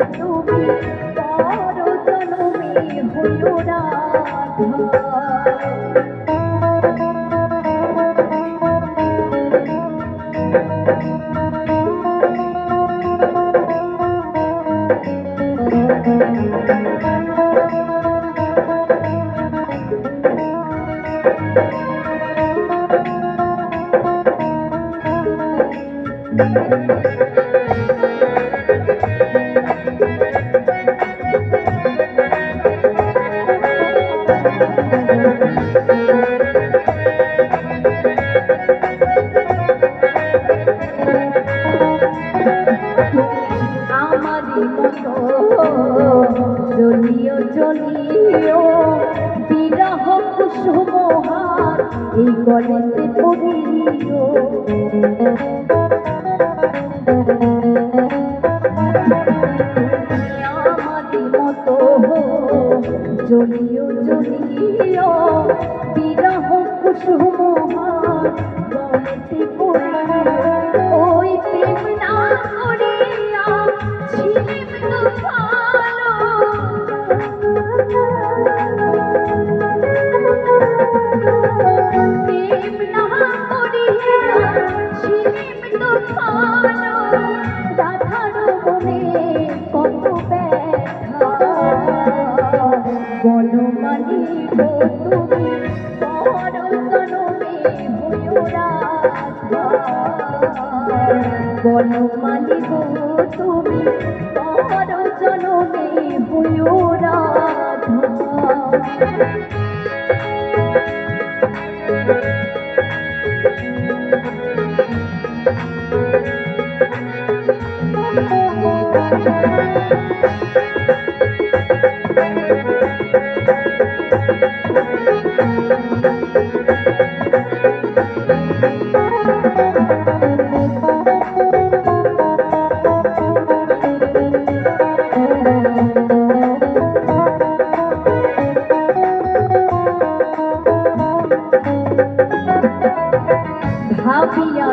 তুমি পর জনমে হইও রাধা আমারই জলিও জলিও বিরহ কুসুমহার এই গলেতে পড়িও। জলিও জলিও বিরহ কুসুমহার গলেতে পড়িও। বনমালী গো তুমি পর জনমে হইও রাধা বনমালী গো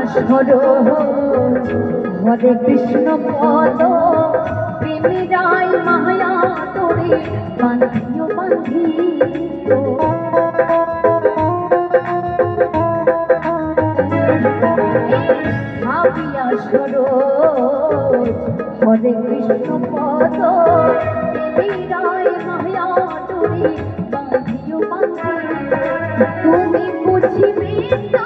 তুমি সরোজ হরে কৃষ্ণ পদ প্রেমিরাই মায়া তোরে বান্ধিও বান্ধিও হরে কৃষ্ণ পদ, প্রেমিরাই মায়া তোরে বান্ধিও বান্ধিও তুমি বুঝিবে তো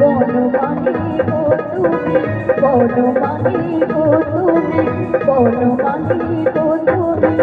বনমালী গো তুমি বনমালী গো তুমি বনমালী গো তুমি